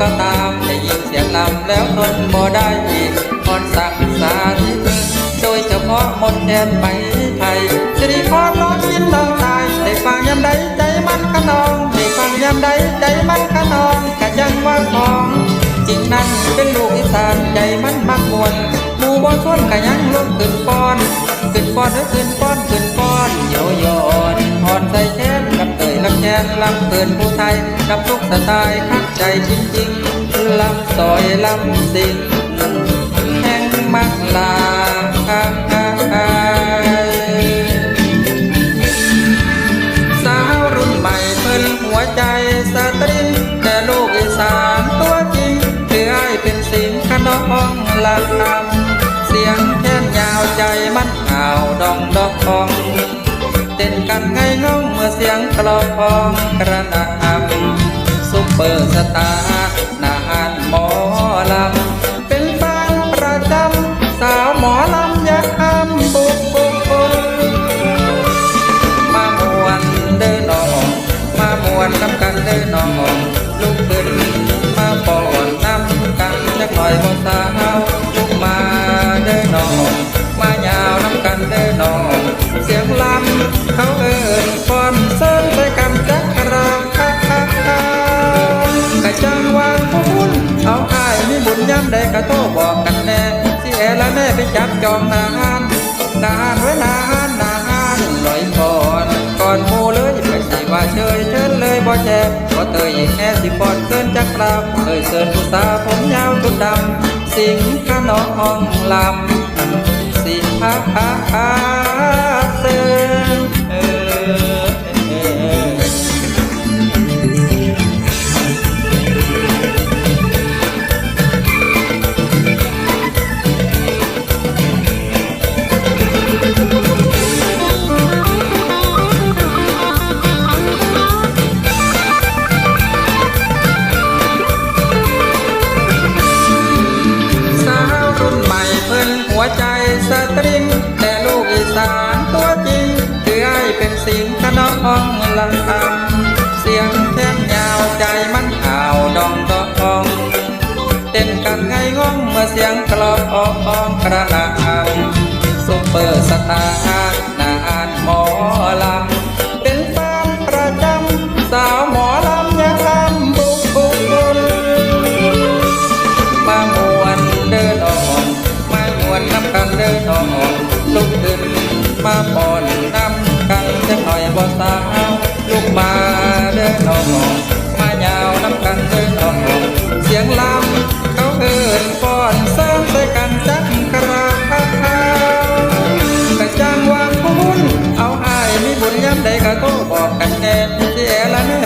ก็ตามได้ยินเสียงลำแล้วทนบ่ได้อีกพรสักษาที่เมืองโดยเฉพาะมนแดนไปไทยสิริพรร้องยินน้องตายได้ฟังยามใดใจมันขนองได้ฟังยามใดใจมันขนองกะยังว่าของจริงนั่นเป็นลูกอีสานใจมันมักมวนหมู่บ่ชวนกะยังลุกขึ้นฟ้อนขึ้นฟ้อนเด้อขึ้นฟ้อนขึ้นฟ้อนโยโยน แขนลำเกินผู้ไทยกับทุกสไตล์คักใจจริงๆลำซอยลำสิงแห่งมักลาสาวรุ่นใหม่เพิ่นหัวใจสตริงแต่ลูกอีสานตัวจริงคือไอ้เป็นสิงขนองลำเสียงแค้นยาวใจมันข่าวดองดอกทอง เต้นกันไงง้องเมื่อเสียงกลอพองกระหน่ำซุปเปอร์สตาร์นานหมอลำ เป็นแฟนประจำสาวหมอลำยามบุกบุกบุกมามวนเดินนอง มามวนน้ำกันเดินนอง ลุกขึ้นมาป้อนน้ำกันจักหน่อยบ่สาวลุกมาเดินนอง มายา ไปจับจองนานนานไว้นานนานลอยก่อนก่อนผู้เลยไปสิว่าเชยเชิญเลยบ่แจ็บบ่เตยแน่สิปอดเกินจักราวเลยเชิญผู้สาวผมยาวชุดดำสิงขนองลำสิฮาฮาฮาเซิง ตัวจริงคือไอเป็นสิงขนองลังคำเสียงแค้นยาวใจมันข่าวดองดองเต้นกันไงง้องเมื่อเสียงกลองออกอมกระหน่ำซุปเปอร์สตาร์นา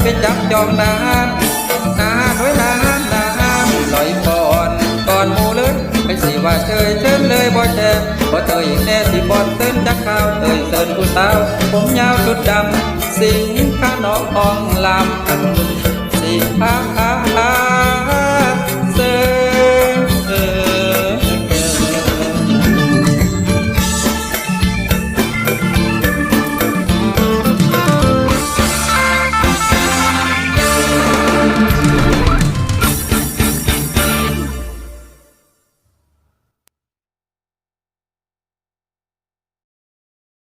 ไปจับจองนานนานไว้นานนานลอยก่อนก่อนหมูเลยไปสิว่าเชยเชิญเลยบ่แช่บ่เตยแน่สิบอนเติ้นจักข้าวเตยเตินผู้สาวผมยาวชุดดำสิงข้านองอองลำสิพา